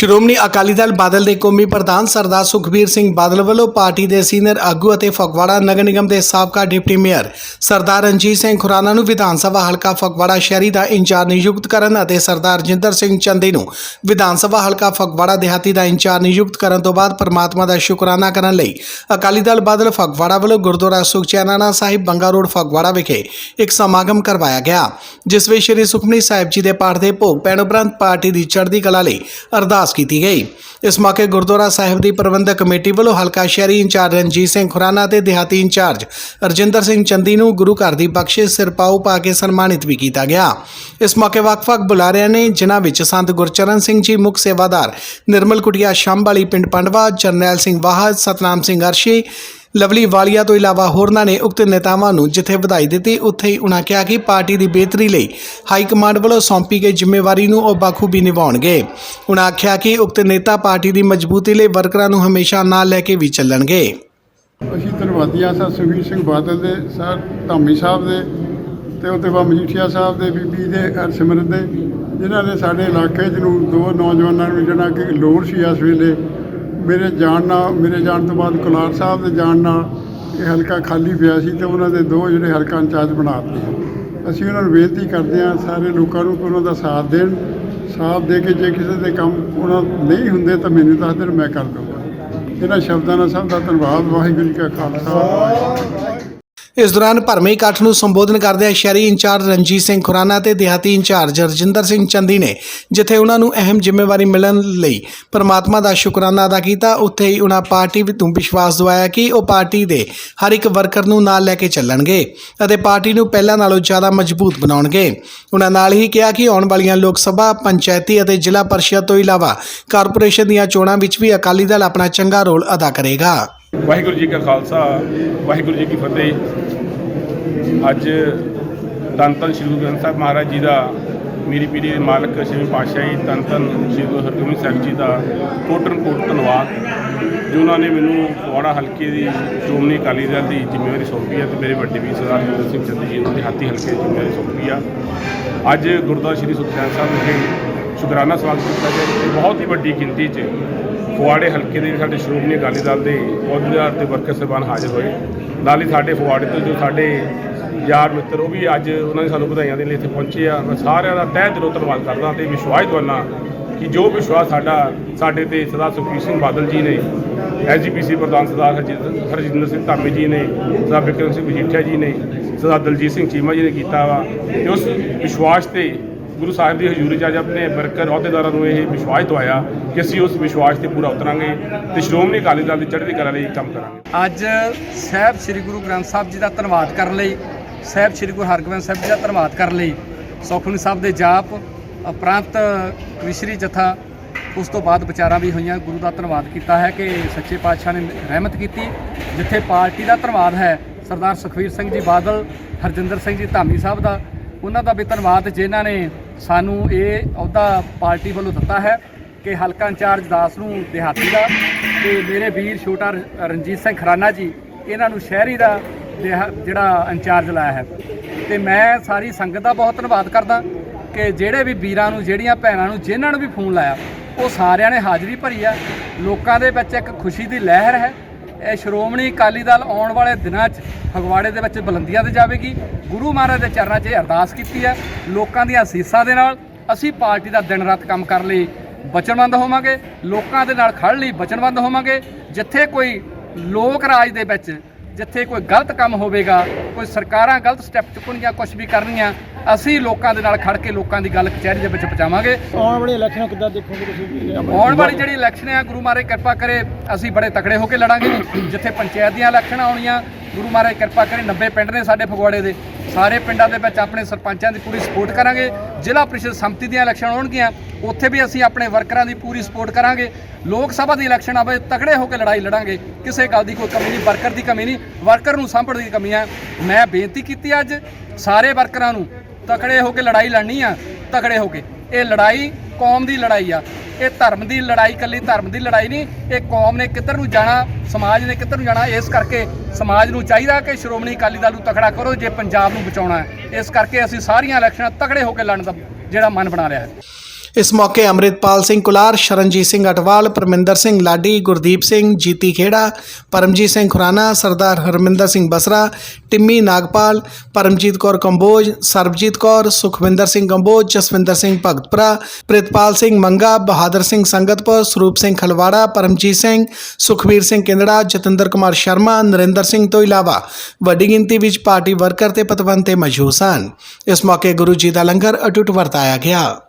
ਸ਼੍ਰੋਮਣੀ ਅਕਾਲੀ ਦਲ ਬਾਦਲ ਦੇ ਕੌਮੀ ਪ੍ਰਧਾਨ ਸਰਦਾਰ ਸੁਖਬੀਰ ਸਿੰਘ ਬਾਦਲ ਵੱਲੋਂ ਪਾਰਟੀ ਦੇ ਸੀਨੀਅਰ ਆਗੂ ਅਤੇ ਫਗਵਾੜਾ ਨਗਰ ਨਿਗਮ ਦੇ ਸਾਬਕਾ ਡਿਪਟੀ ਮੇਅਰ ਸਰਦਾਰ ਰਣਜੀਤ ਸਿੰਘ ਖੁਰਾਨਾ ਨੂੰ ਵਿਧਾਨ ਸਭਾ ਹਲਕਾ ਫਗਵਾੜਾ ਸ਼ਹਿਰੀ ਦਾ ਇੰਚਾਰਜ ਨਿਯੁਕਤ ਕਰਨ ਅਤੇ ਸਰਦਾਰ ਜਿੰਦਰ ਸਿੰਘ ਚੰਦੀ ਨੂੰ ਵਿਧਾਨ ਸਭਾ ਹਲਕਾ ਫਗਵਾੜਾ ਦਿਹਾਤੀ ਦਾ ਇੰਚਾਰਜ ਨਿਯੁਕਤ ਕਰਨ ਤੋਂ ਬਾਅਦ ਪਰਮਾਤਮਾ ਦਾ ਸ਼ੁਕਰਾਨਾ ਕਰਨ ਲਈ ਅਕਾਲੀ ਦਲ ਬਾਦਲ ਫਗਵਾੜਾ ਵੱਲੋਂ ਗੁਰਦੁਆਰਾ ਸੁਖਚੈਨਾਨਾ ਸਾਹਿਬ ਬੰਗਾ ਰੋਡ ਫਗਵਾੜਾ ਵਿਖੇ ਇੱਕ ਸਮਾਗਮ ਕਰਵਾਇਆ ਗਿਆ, ਜਿਸ ਵਿੱਚ ਸ੍ਰੀ ਸੁਖਮਨੀ ਸਾਹਿਬ ਜੀ ਦੇ ਪਾਠ ਦੇ ਭੋਗ ਪੈਣ ਉਪਰੰਤ ਪਾਰਟੀ ਦੀ ਚੜ੍ਹਦੀ ਕਲਾ ਲਈ ਅਰਦਾਸ ਕੀਤੀ ਗਈ। ਇਸ ਮੌਕੇ ਗੁਰਦੁਆਰਾ ਸਾਹਿਬ ਦੀ ਪ੍ਰਬੰਧਕ ਕਮੇਟੀ ਵੱਲੋਂ ਹਲਕਾ ਸ਼ਹਿਰੀ ਇੰਚਾਰਜ ਰਣਜੀਤ ਸਿੰਘ ਖੁਰਾਨਾ ਤੇ ਦਿਹਾਤੀ ਇੰਚਾਰਜ ਰਜਿੰਦਰ ਸਿੰਘ ਚੰਦੀ ਨੂੰ ਗੁਰੂ ਘਰ ਦੀ ਬਖਸ਼ਿਸ਼ ਸਿਰਪਾਉ ਪਾ ਕੇ ਸਨਮਾਨਿਤ ਵੀ ਕੀਤਾ ਗਿਆ। ਇਸ ਮੌਕੇ ਵੱਖ-ਵੱਖ ਬੁਲਾਰਿਆਂ ਨੇ ਜਿਨ੍ਹਾਂ ਵਿੱਚ ਸੰਤ ਗੁਰਚਰਨ ਸਿੰਘ ਜੀ, ਮੁੱਖ ਸੇਵਾਦਾਰ ਨਿਰਮਲ ਕੁਟਿਆ ਸ਼ੰਭਾਲੀ ਪਿੰਡ ਪੰਡਵਾ, ਜਰਨੈਲ ਸਿੰਘ ਵਾਹਦ ਸਤਨਾਮ ਸਿੰਘ ਅਰਸ਼ੀ ਲਵਲੀ ਵਾਲੀਆ ਤੋਂ ਇਲਾਵਾ ਹੋਰਨਾਂ ਨੇ ਉਕਤ ਨੇਤਾਵਾਂ ਨੂੰ ਜਿੱਥੇ ਵਧਾਈ ਦਿੱਤੀ, ਉੱਥੇ ਹੀ ਉਨ੍ਹਾਂ ਕਿਹਾ ਕਿ ਪਾਰਟੀ ਦੀ ਬਿਹਤਰੀ ਲਈ ਹਾਈ ਕਮਾਂਡ ਵੱਲੋਂ ਸੌਂਪੀ ਗਈ ਜ਼ਿੰਮੇਵਾਰੀ ਨੂੰ ਉਹ ਬਾਖੂਬੀ ਨਿਭਾਉਣਗੇ। ਉਨ੍ਹਾਂ ਆਖਿਆ ਕਿ ਉਕਤ ਨੇਤਾ ਪਾਰਟੀ ਦੀ ਮਜ਼ਬੂਤੀ ਲਈ ਵਰਕਰਾਂ ਨੂੰ ਹਮੇਸ਼ਾ ਨਾਲ ਲੈ ਕੇ ਵੀ ਚੱਲਣਗੇ। ਅਸੀਂ ਧੰਨਵਾਦੀ ਹਾਂ ਸਰ ਸੁਖਬੀਰ ਸਿੰਘ ਬਾਦਲ ਦੇ, ਸਰ ਧਾਮੀ ਸਾਹਿਬ ਦੇ ਤੇ ਉਹਦੇ ਬਾਅਦ ਮਜੀਠੀਆ ਸਾਹਿਬ ਦੇ, ਬੀਬੀ ਦੇ, ਹਰਸਿਮਰਤ ਦੇ, ਜਿਨ੍ਹਾਂ ਨੇ ਸਾਡੇ ਇਲਾਕੇ 'ਚ ਨੂੰ ਦੋ ਨੌਜਵਾਨਾਂ ਨੂੰ ਜਿਹੜਾ ਕਿ ਲੋੜ ਸੀ ਇਸ ਵੇਲੇ ਮੇਰੇ ਜਾਣ ਨਾਲ, ਮੇਰੇ ਜਾਣ ਤੋਂ ਬਾਅਦ ਕੁਲਾਰ ਸਾਹਿਬ ਦੇ ਜਾਣ ਨਾਲ ਇਹ ਹਲਕਾ ਖਾਲੀ ਪਿਆ ਸੀ ਤੇ ਉਹਨਾਂ ਦੇ ਦੋ ਜਿਹੜੇ ਹਲਕਾ ਇੰਚਾਰਜ ਬਣਾ ਦਿੱਤੇ ਅਸੀਂ ਉਹਨਾਂ ਨੂੰ ਬੇਨਤੀ ਕਰਦੇ ਹਾਂ ਸਾਰੇ ਲੋਕਾਂ ਨੂੰ ਕਿ ਉਹਨਾਂ ਦਾ ਸਾਥ ਦੇਣ, ਸਾਥ ਦੇ ਕੇ ਜੇ ਕਿਸੇ ਦੇ ਕੰਮ ਉਹਨਾਂ ਨਹੀਂ ਹੁੰਦੇ ਤਾਂ ਮੈਨੂੰ ਦੱਸ ਦੇਣ, ਮੈਂ ਕਰ ਦਊਂਗਾ। ਇਹਨਾਂ ਸ਼ਬਦਾਂ ਨਾਲ ਸਭ ਦਾ ਧੰਨਵਾਦ, ਵਾਹਿਗੁਰੂ ਜੀ ਕਾ ਖਾਲਸਾ ਇਸ ਦੌਰਾਨ ਭਰਮੇ ਇਕੱਠ ਨੂੰ ਸੰਬੋਧਨ ਕਰਦਿਆਂ ਸ਼ਹਿਰੀ ਇੰਚਾਰਜ ਰਣਜੀਤ ਸਿੰਘ ਖੁਰਾਨਾ ਤੇ ਦਿਹਾਤੀ ਇੰਚਾਰਜ ਰਜਿੰਦਰ ਸਿੰਘ ਚੰਦੀ ਨੇ, ਜਿੱਥੇ ਉਹਨਾਂ ਨੂੰ ਅਹਿਮ ਜ਼ਿੰਮੇਵਾਰੀ ਮਿਲਣ ਲਈ ਪਰਮਾਤਮਾ ਦਾ ਸ਼ੁਕਰਾਨਾ ਅਦਾ ਕੀਤਾ, ਉੱਥੇ ਹੀ ਉਹਨਾਂ ਪਾਰਟੀ ਵਿੱਚ ਵਿਸ਼ਵਾਸ ਦਿਵਾਇਆ ਕਿ ਉਹ ਪਾਰਟੀ ਦੇ ਹਰ ਇੱਕ ਵਰਕਰ ਨੂੰ ਨਾਲ ਲੈ ਕੇ ਚੱਲਣਗੇ ਅਤੇ ਪਾਰਟੀ ਨੂੰ ਪਹਿਲਾਂ ਨਾਲੋਂ ਜ਼ਿਆਦਾ ਮਜ਼ਬੂਤ ਬਣਾਉਣਗੇ। ਉਹਨਾਂ ਨਾਲ ਹੀ ਕਿਹਾ ਕਿ ਆਉਣ ਵਾਲੀਆਂ ਲੋਕ ਸਭਾ, ਪੰਚਾਇਤੀ ਅਤੇ ਜ਼ਿਲ੍ਹਾ ਪਰਿਸ਼ਦ ਤੋਂ ਇਲਾਵਾ ਕਾਰਪੋਰੇਸ਼ਨ ਦੀਆਂ ਚੋਣਾਂ ਵਿੱਚ ਵੀ ਅਕਾਲੀ ਦਲ ਆਪਣਾ ਚੰਗਾ ਰੋਲ ਅਦਾ ਕਰੇਗਾ। ਵਾਹਿਗੁਰੂ ਜੀ ਕਾ ਖਾਲਸਾ, ਵਾਹਿਗੁਰੂ ਜੀ ਕੀ ਫਤਿਹ। ਅੱਜ ਧੰਨ ਧੰਨ ਸ਼੍ਰੀ ਗੁਰੂ ਗ੍ਰੰਥ ਸਾਹਿਬ ਮਹਾਰਾਜ ਜੀ ਦਾ, ਮੇਰੀ ਪੀੜੀ ਦੇ ਮਾਲਕ ਸ਼੍ਰੀ ਪਾਤਸ਼ਾਹੀ ਧੰਨ ਧੰਨ ਸ਼੍ਰੀ ਗੁਰੂ ਹਰਗੋਬਿੰਦ ਸਾਹਿਬ ਜੀ ਦਾ ਕੋਟਨ ਕੋਟ ਧੰਨਵਾਦ, ਜੋ ਉਹਨਾਂ ਨੇ ਮੈਨੂੰ ਫਗਵਾੜਾ ਹਲਕੇ ਦੀ ਸ਼੍ਰੋਮਣੀ ਅਕਾਲੀ ਦਲ ਦੀ ਜ਼ਿੰਮੇਵਾਰੀ ਸੌਂਪੀ ਹੈ ਤੇ ਮੇਰੇ ਵੱਡੇ ਵੀਰ ਸਰਦਾਰ ਜਿੰਦਰ ਸਿੰਘ ਚੰਦੀ ਜੀ ਨੂੰ ਦਿਹਾਤੀ ਹਲਕੇ ਦੀ ਜ਼ਿੰਮੇਵਾਰੀ ਸੌਂਪੀ ਆ। ਅੱਜ ਗੁਰਦੁਆਰਾ ਸ਼੍ਰੀ ਸੁਖਚੈਨ ਸਾਹਿਬ ਵਿਖੇ ਸ਼ੁਕਰਾਨਾ ਸਵਾਗਤ ਕੀਤਾ ਗਿਆ ਬਹੁਤ ਹੀ ਵੱਡੀ ਗਿਣਤੀ 'ਚ ਫਗਵਾੜੇ ਹਲਕੇ ਦੇ ਸਾਡੇ ਸ਼੍ਰੋਮਣੀ ਅਕਾਲੀ ਦਲ ਦੇ ਅਹੁਦੇਦਾਰ ਤੇ ਵਰਕਰ ਸਾਹਿਬਾਨ ਹਾਜ਼ਰ ਹੋਏ। ਨਾਲ ਹੀ ਸਾਡੇ ਫਗਵਾੜੇ ਤੋਂ ਜੋ ਸਾਡੇ ਯਾਰ ਮਿੱਤਰ, ਉਹ ਵੀ ਅੱਜ ਉਹਨਾਂ ਨੇ ਸਾਨੂੰ ਵਧਾਈਆਂ ਦੇਣ ਲਈ ਇੱਥੇ ਪਹੁੰਚੇ ਆ। ਮੈਂ ਸਾਰਿਆਂ ਦਾ ਤਹਿ ਦਿਲੋਂ ਧੰਨਵਾਦ ਕਰਦਾ ਤੇ ਵਿਸ਼ਵਾਸ ਦਵਾਨਾ ਕਿ ਜੋ ਵਿਸ਼ਵਾਸ ਸਾਡਾ, ਸਾਡੇ ਤੇ ਸਰਦਾਰ ਸੁਖਬੀਰ ਸਿੰਘ ਬਾਦਲ ਜੀ ਨੇ, ਐਸਜੀਪੀਸੀ ਪ੍ਰਧਾਨ ਸਰਦਾਰ ਹਰਜਿੰਦਰ ਹਰਜਿੰਦਰ ਸਿੰਘ ਧਾਮੀ ਜੀ ਨੇ, ਸਰਦਾਰ ਬਿਕਰਮ ਸਿੰਘ ਮਜੀਠੀਆ ਜੀ ਨੇ, ਸਰਦਾਰ ਦਲਜੀਤ ਸਿੰਘ ਚੀਮਾ ਜੀ ਨੇ ਕੀਤਾ ਵਾ। ਤੇ ਉਸ ਵਿਸ਼ਵਾਸ ਤੇ ਗੁਰੂ ਸਾਹਿਬ ਦੀ ਹਜ਼ੂਰੀ 'ਚ ਅੱਜ ਆਪਣੇ ਵਰਕਰ ਅਹੁਦੇਦਾਰਾਂ ਨੂੰ ਇਹ ਵਿਸ਼ਵਾਸ ਦਵਾਇਆ ਕਿ ਅਸੀਂ ਉਸ ਵਿਸ਼ਵਾਸ ਤੇ ਪੂਰਾ ਉਤਰਾਂਗੇ ਤੇ ਸ਼੍ਰੋਮਣੀ ਅਕਾਲੀ ਦਲ ਦੀ ਚੜ੍ਹਦੀ ਕਲਾ ਲਈ ਕੰਮ ਕਰਾਂਗੇ। ਅੱਜ ਸਾਹਿਬ ਸ੍ਰੀ ਗੁਰੂ ਗ੍ਰੰਥ ਸਾਹਿਬ ਜੀ ਦਾ ਧੰਨਵਾਦ ਕਰਨ ਲਈ, ਸਾਹਿਬ ਸ੍ਰੀ ਗੁਰੂ ਹਰਗੋਬਿੰਦ ਸਾਹਿਬ ਜੀ ਦਾ ਧੰਨਵਾਦ ਕਰਨ ਲਈ, ਸੁਖਮਨੀ ਸਾਹਿਬ ਦੇ ਜਾਪ ਉਪਰੰਤ ਕ੍ਰਿਸ਼ਰੀ ਜਥਾ, ਉਸ ਤੋਂ ਬਾਅਦ ਵਿਚਾਰਾਂ ਵੀ ਹੋਈਆਂ। ਗੁਰੂ ਦਾ ਧੰਨਵਾਦ ਕੀਤਾ ਹੈ ਕਿ ਸੱਚੇ ਪਾਤਸ਼ਾਹ ਨੇ ਰਹਿਮਤ ਕੀਤੀ, ਜਿੱਥੇ ਪਾਰਟੀ ਦਾ ਧੰਨਵਾਦ ਹੈ, ਸਰਦਾਰ ਸੁਖਵੀਰ ਸਿੰਘ ਜੀ ਬਾਦਲ, ਹਰਜਿੰਦਰ ਸਿੰਘ ਜੀ ਧਾਮੀ ਸਾਹਿਬ ਦਾ, ਉਹਨਾਂ ਦਾ ਵੀ ਧੰਨਵਾਦ, ਜਿਨ੍ਹਾਂ ਨੇ ਸਾਨੂੰ ਇਹ ਅਹੁਦਾ ਪਾਰਟੀ ਵੱਲੋਂ ਦਿੱਤਾ ਹੈ ਕਿ ਹਲਕਾ ਇੰਚਾਰਜ ਦਾਸ ਨੂੰ ਦਿਹਾਤੀ ਦਾ ਤੇ ਮੇਰੇ ਵੀਰ ਛੋਟਾ ਰਣਜੀਤ ਸਿੰਘ ਖਰਾਨਾ ਜੀ, ਇਹਨਾਂ ਨੂੰ ਸ਼ਹਿਰੀ ਦਾ ਦਿਹਾ- ਜਿਹੜਾ ਇੰਚਾਰਜ ਲਾਇਆ ਹੈ। ਤੇ ਮੈਂ ਸਾਰੀ ਸੰਗਤ ਦਾ ਬਹੁਤ ਧੰਨਵਾਦ ਕਰਦਾ ਕਿ ਜਿਹੜੇ ਵੀ ਵੀਰਾਂ ਨੂੰ, ਜਿਹੜੀਆਂ ਭੈਣਾਂ ਨੂੰ, ਜਿਨ੍ਹਾਂ ਨੂੰ ਵੀ ਫੋਨ ਲਾਇਆ, ਉਹ ਸਾਰਿਆਂ ਨੇ ਹਾਜ਼ਰੀ ਭਰੀ ਆ ਲੋਕਾਂ ਦੇ ਵਿੱਚ ਇੱਕ ਖੁਸ਼ੀ ਦੀ ਲਹਿਰ ਹੈ। ਸ਼੍ਰੋਮਣੀ ਅਕਾਲੀ ਦਲ ਆਉਣ ਵਾਲੇ ਦਿਨਾਂ 'ਚ ਫਗਵਾੜੇ ਦੇ ਵਿੱਚ ਬੁਲੰਦੀਆਂ ਤੇ ਜਾਵੇਗੀ। ਗੁਰੂ ਮਹਾਰਾਜ ਦੇ ਚਰਨਾਂ 'ਚ ਇਹ ਅਰਦਾਸ ਕੀਤੀ ਹੈ। ਲੋਕਾਂ ਦੀਆਂ ਅਸੀਸਾਂ ਦੇ ਨਾਲ ਅਸੀਂ ਪਾਰਟੀ ਦਾ ਦਿਨ ਰਾਤ ਕੰਮ ਕਰਨ ਲਈ ਵਚਨਬੱਧ ਹੋਵਾਂਗੇ। ਲੋਕਾਂ ਦੇ ਨਾਲ ਖੜ੍ਹਨ ਲਈ ਵਚਨਬੱਧ ਹੋਵਾਂਗੇ। ਜਿੱਥੇ ਕੋਈ ਲੋਕ ਰਾਜ ਦੇ ਵਿੱਚ ਜਿੱਥੇ ਕੋਈ ਗਲਤ ਕੰਮ ਹੋਵੇਗਾ ਕੋਈ ਸਰਕਾਰਾਂ ਗਲਤ ਸਟੈਪ ਚੁੱਕਣਗੀਆਂ ਕੁਝ ਵੀ ਕਰਨੀਆਂ ਅਸੀਂ ਲੋਕਾਂ ਦੇ ਨਾਲ ਖੜ ਕੇ ਲੋਕਾਂ ਦੀ ਗੱਲ ਕਚਹਿਰੀ ਦੇ ਵਿੱਚ ਪਹੁੰਚਾਵਾਂਗੇ। ਆਉਣ ਵਾਲੀ ਇਲੈਕਸ਼ਨ ਕਿੱਦਾਂ ਦੇਖੋਗੇ ਤੁਸੀਂ? ਆਉਣ ਵਾਲੀ ਜਿਹੜੀ ਇਲੈਕਸ਼ਨ ਹੈ ਗੁਰੂ ਮਹਾਰਾਜ ਕਿਰਪਾ ਕਰੇ ਅਸੀਂ ਬੜੇ ਤਕੜੇ ਹੋ ਕੇ ਲੜਾਂਗੇ। ਜਿੱਥੇ ਪੰਚਾਇਤ ਦੀਆਂ ਇਲੈਕਸ਼ਨ ਆਉਣੀਆਂ ਗੁਰੂ ਮਹਾਰਾਜ ਕਿਰਪਾ ਕਰੇ 90 ਪਿੰਡ ਨੇ ਸਾਡੇ ਫਗਵਾੜੇ ਦੇ। ਸਾਰੇ ਪਿੰਡਾਂ ਦੇ ਵਿੱਚ ਆਪਣੇ ਸਰਪੰਚਾਂ ਦੀ ਪੂਰੀ ਸਪੋਰਟ ਕਰਾਂਗੇ। ਜ਼ਿਲ੍ਹਾ ਪ੍ਰੀਸ਼ਦ ਸੰਮਤੀ ਦੀਆਂ ਇਲੈਕਸ਼ਨ ਹੋਣਗੀਆਂ, ਉੱਥੇ ਵੀ ਅਸੀਂ ਆਪਣੇ ਵਰਕਰਾਂ ਦੀ ਪੂਰੀ ਸਪੋਰਟ ਕਰਾਂਗੇ। ਲੋਕ ਸਭਾ ਦੀ ਇਲੈਕਸ਼ਨ ਆਵੇ, ਤਕੜੇ ਹੋ ਕੇ ਲੜਾਈ ਲੜਾਂਗੇ। ਕਿਸੇ ਗੱਲ ਦੀ ਕੋਈ ਕਮੀ ਨਹੀਂ, ਵਰਕਰ ਦੀ ਕਮੀ ਨਹੀਂ, ਵਰਕਰ ਨੂੰ ਸਾਂਭਣ ਦੀ ਕਮੀ ਆ। ਮੈਂ ਬੇਨਤੀ ਕੀਤੀ ਅੱਜ, ਸਾਰੇ ਵਰਕਰਾਂ ਨੂੰ ਤਕੜੇ ਹੋ ਕੇ ਲੜਾਈ ਲੜਨੀ ਆ, ਤਕੜੇ ਹੋ ਕੇ। ਇਹ ਲੜਾਈ ਕੌਮ ਦੀ ਲੜਾਈ ਆ। ਇਹ ਧਰਮ ਦੀ ਲੜਾਈ ਕੱਲੀ ਧਰਮ ਦੀ ਲੜਾਈ ਨਹੀਂ, ਇਹ ਕੌਮ ਨੇ ਕਿੱਧਰ ਨੂੰ ਜਾਣਾ, ਸਮਾਜ ਨੇ ਕਿੱਧਰ ਨੂੰ ਜਾਣਾ, ਇਸ ਕਰਕੇ ਸਮਾਜ ਨੂੰ ਚਾਹੀਦਾ ਕਿ ਸ਼੍ਰੋਮਣੀ ਅਕਾਲੀ ਦਲ ਨੂੰ ਤਕੜਾ ਕਰੋ, ਜੇ ਪੰਜਾਬ ਨੂੰ ਬਚਾਉਣਾ ਹੈ। ਇਸ ਕਰਕੇ ਅਸੀਂ ਸਾਰੀਆਂ ਇਲੈਕਸ਼ਨਾਂ ਤਕੜੇ ਹੋ ਕੇ ਲੜਨ ਦਾ ਜਿਹੜਾ ਮਨ ਬਣਾ ਲਿਆ ਹੈ। ਇਸ ਮੌਕੇ ਅੰਮ੍ਰਿਤਪਾਲ ਸਿੰਘ ਕੁਲਾਰ, ਸ਼ਰਨਜੀਤ ਸਿੰਘ ਅਟਵਾਲ, ਪਰਮਿੰਦਰ ਸਿੰਘ ਲਾਡੀ, ਗੁਰਦੀਪ ਸਿੰਘ, ਜੀਤੀ ਖੇੜਾ, ਪਰਮਜੀਤ ਸਿੰਘ ਖੁਰਾਨਾ, ਸਰਦਾਰ ਹਰਮਿੰਦਰ ਸਿੰਘ ਬਸਰਾ, ਟਿੰਮੀ ਨਾਗਪਾਲ, ਪਰਮਜੀਤ ਕੌਰ ਕੰਬੋਜ, ਸਰਬਜੀਤ ਕੌਰ, ਸੁਖਵਿੰਦਰ ਸਿੰਘ ਕੰਬੋਜ, ਜਸਵਿੰਦਰ ਸਿੰਘ ਭਗਤਪੁਰਾ, ਪ੍ਰਿਤਪਾਲ ਸਿੰਘ ਮੰਗਾ, ਬਹਾਦਰ ਸਿੰਘ ਸੰਗਤਪੁਰ, ਸਰੂਪ ਸਿੰਘ ਖਲਵਾੜਾ, ਪਰਮਜੀਤ ਸਿੰਘ, ਸੁਖਵੀਰ ਸਿੰਘ ਕਿੰਦੜਾ, ਜਤਿੰਦਰ ਕੁਮਾਰ ਸ਼ਰਮਾ, ਨਰਿੰਦਰ ਸਿੰਘ ਤੋਂ ਇਲਾਵਾ ਵੱਡੀ ਗਿਣਤੀ ਵਿੱਚ ਪਾਰਟੀ ਵਰਕਰ ਤੇ ਪਤਵੰਤੇ ਮੌਜੂਦ ਸਨ। ਇਸ ਮੌਕੇ ਗੁਰੂ ਜੀ ਦਾ ਲੰਗਰ ਅਟੁੱਟ ਵਰਤਾਇਆ ਗਿਆ।